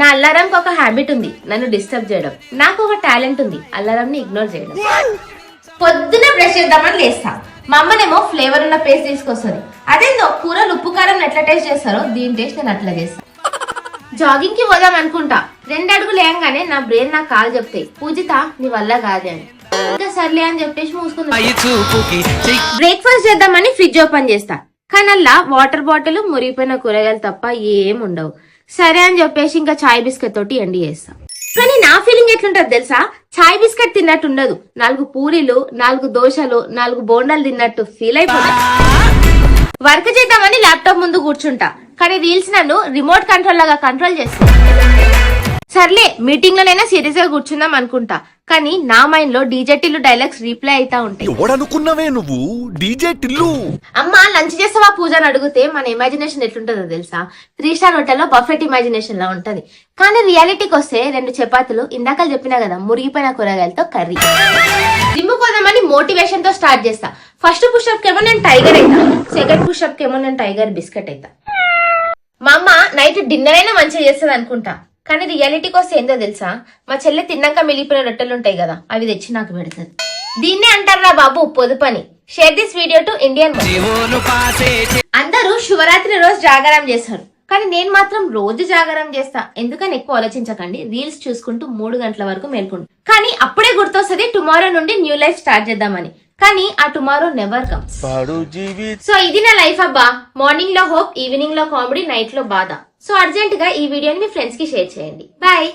నా అల్లారంకి ఒక హ్యాబిట్ ఉంది. నన్ను డిస్టర్బ్ చేయడం. నాకు ఒక టాలెంట్ ఉంది. అల్లారం ని ఇగ్నోర్ చేయడం. పొద్దున బ్రష్ చేద్దామని లేస్తా. మా అమ్మనేమో ఫ్లేవర్ ఉన్న పేస్ట్ తీసుకొస్తుంది. అదేందో? కూరలు ఉప్పు కారం ఎట్లా టేస్ట్ చేస్తారో దీని టేస్ట్ నేను అట్లా చేస్తా. జాగింగ్కి పోదాం అనుకుంటా. రెండు అడుగులు లేయంగానే నా బ్రెయిన్ నాకు కాల్ చెప్తాయి. పూజిత నీ వల్ల కాదే అని. ఇంకా సర్లే అని చెప్పేసి చెయ్యి బ్రేక్ఫాస్ట్ చేద్దామని ఫ్రిడ్జ్ ఓపెన్ చేస్తా. కానీ అలా వాటర్ బాటిల్ మురిగిపోయిన కూరగాయలు తప్ప ఏం ఉండవు సరే అని చెప్పేసి ఇంకా చాయ్ బిస్కెట్ తోటి ఎండి చేస్తాం. కానీ నా ఫీలింగ్ ఎట్లుంటది తెలుసా? చాయ్ బిస్కెట్ తిన్నట్టు ఉండదు. నాలుగు పూరీలు నాలుగు దోశలు నాలుగు బోండాలు తిన్నట్టు ఫీల్ అయిపోతా వర్క్ చేద్దామని ల్యాప్టాప్ ముందు కూర్చుంటా. కానీ రీల్స్ నన్ను రిమోట్ కంట్రోల్ లాగా కంట్రోల్ చేస్తాను సర్లే మీటింగ్ లోనైనా సీరియస్గా కూర్చుందాం అనుకుంటా. కానీ నా మైండ్లో డీజే టిల్లు డైలాగ్స్ రీప్లై అయితా ఉంటాయి. ఎవడనుకున్నవే నువ్వు? డీజే టిల్లు. అమ్మ లంచ్ చేస్తావా పూజ అని అడిగితే మన ఇమాజినేషన్ ఎట్లుంటుందో తెలుసా? త్రీ స్టార్ హోటల్లో బఫెట్ ఇమాజినేషన్ లా ఉంటది. కానీ రియాలిటీకి వస్తే రెండు చపాతీలు ఇందాక చెప్పినా కదా మురిగిపోయిన కూరగాయలతో కర్రీ. జిమ్ కోదామని మోటివేషన్తో స్టార్ట్ చేస్తా. ఫస్ట్ పుషప్ కేమో నేను టైగర్ అయితా. సెకండ్ పుషప్ కేమో నేను టైగర్ బిస్కెట్ అయితా. మా అమ్మ నైట్ డిన్నర్ అయినా మంచిగా చేస్తుంది అనుకుంటా. కానీ రియాలిటీకి వస్తే ఏందో తెలుసా? మా చెల్లె తిన్నాక మిగిలిపోయిన రొట్టెలు ఉంటాయి కదా అవి తెచ్చి నాకు పెడుతుంది. దీన్నే అంటారా బాబు పొదుపని share this video to Indian అందరూ శివరాత్రి రోజు జాగారం చేస్తారు. కానీ నేను మాత్రం రోజు జాగారం చేస్తా. ఎందుకని ఎక్కువ ఆలోచించకండి. రీల్స్ చూసుకుంటూ మూడు గంటల వరకు మేల్కుంటా కానీ అప్పుడే గుర్తొస్తుంది టుమారో నుండి న్యూ లైఫ్ స్టార్ట్ చేద్దామని. కానీ ఆ టుమారో నెవర్ కమ్స్. సో ఇది నా లైఫ్ అబ్బా. మార్నింగ్లో హోప్ ఈవినింగ్లో కామెడీ నైట్లో బాధ. సో అర్జెంట్గా ఈ వీడియోని మీ ఫ్రెండ్స్కి షేర్ చేయండి. బాయ్